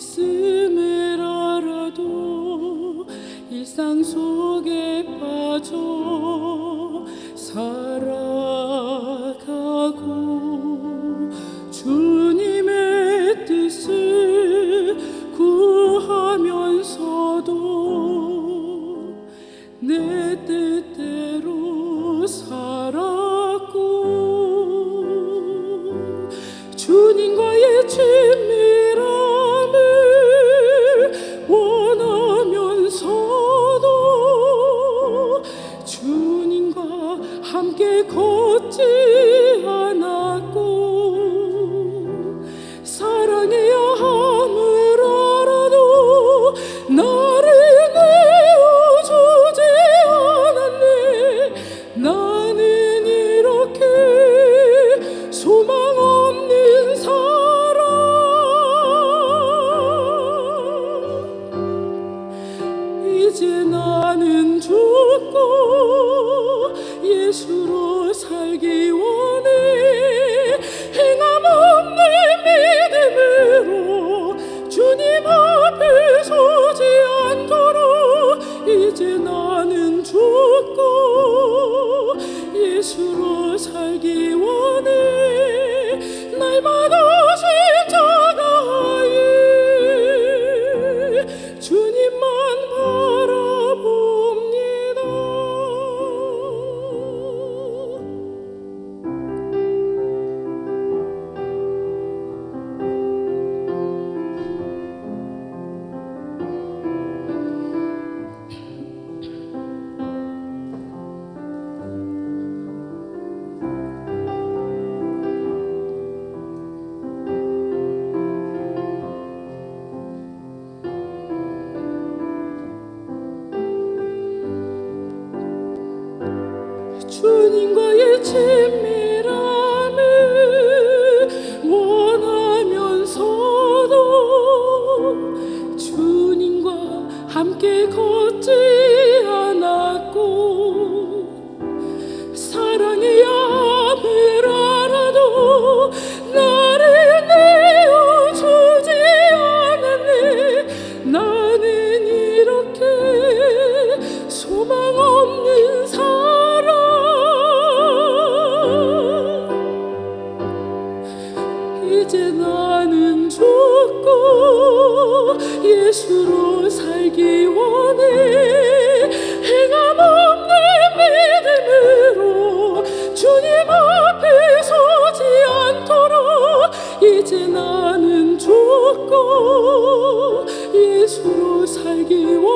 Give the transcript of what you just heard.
있음을 알아도 일상 속에 빠져 살아가고 주님의 뜻을 구하면서도 내 뜻대로 살았 나는 죽고 예수로 살기 원 예수로 살기 원해. 행함 없는 믿음으로 주님 앞에 서지 않도록 이제 나는 죽고 예수로 살기 원해